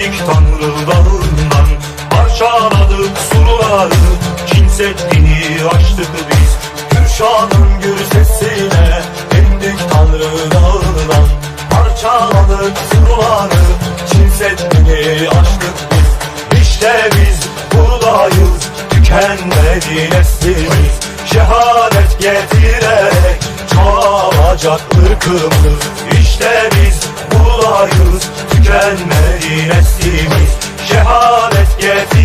Fethettik tanrılarından Parçaladık surları Çin Seddi'ni açtık biz Kürşad'ın gür sesine. Indik tanrı dağından Parçaladık surları Çin Seddi'ni açtık biz İşte biz buradayız. Tükenmedi neslimiz Şehadet getirerek Çoğalacak ırkımız. İşte biz buradayız tükenmedi neslimiz Şehadet getirerek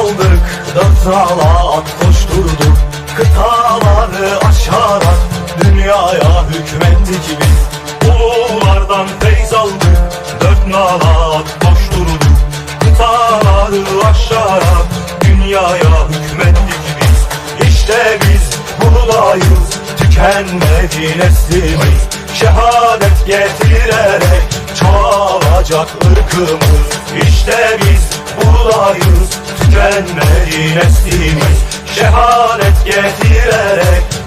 feyz aldık Dört nala at koşturduk Kıtaları aşarak Dünyaya hükmettik biz. Ululardan feyz aldık Dört nala at koşturduk Kıtaları aşarak Dünyaya hükmettik biz. İşte biz buradayız Tükenmedi neslimiz. Şehadet getirerek Çoğalacak ırkımız. İşte biz buradayız tükenmedi neslimiz Şehadet getirerek